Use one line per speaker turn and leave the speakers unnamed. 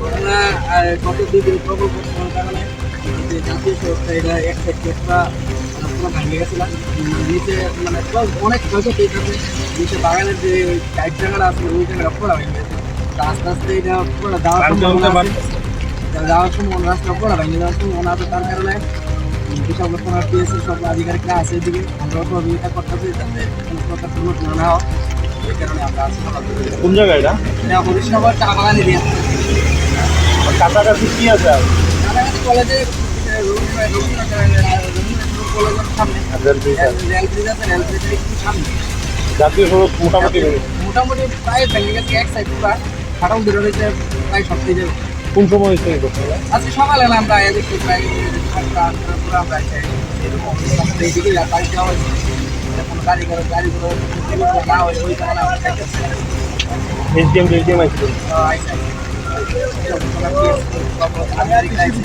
Corona আর গত দুই দিন বর্ষণের কারণে যে জাতীয় সড়কটা এটা এক সাইড একটা ভাঙে গেছিলাম নিচে মানে অনেক ক্ষয়ক্ষতি এটাতে নিচে বাগানের যে গাইড জায়গাটা আছে ওই জায়গাটা পুরো ভেঙে গেছে আস্তে আস্তে এটা পুরো আছে যাওয়ার সময় রাস্তা পুরো ভেঙে যাওয়ার সম্ভাবনা আছে তার কারণে বিশাল বর্তমান পিএসসি সব আধিকারিকরা আছে এদিকে। আমরাও সহযোগিতা করতেছি যাতে কোনো প্রকার দুর্ঘটনা না হয় এই কারণে আমরা আছি
কোন জায়গা এটা?
এটা হরিশনগর চা বাগান এরিয়া
কাছাকাছি কি আছে আর?
কাছাকাছি কলেজে
জাতীয় সড়ক মোটামুটি
মোটামুটি প্রায় ভেঙে গেছে এক সাইড পুরা। দূরে রয়েছে প্রায় সব দিকে
কোন সময় হয়েছে এই ঘটনাটা?
আজকে সকালে আমরা এদিকে প্রায় আমরা এরকম এইদিকে বাড়ি যাওয়া হয়েছে গাড়ি করে গাড়ি করে না হয় ওই কারণে আমরা খাইতেছি
এসডিএম টেসডিএম
আইসা আমি আর কি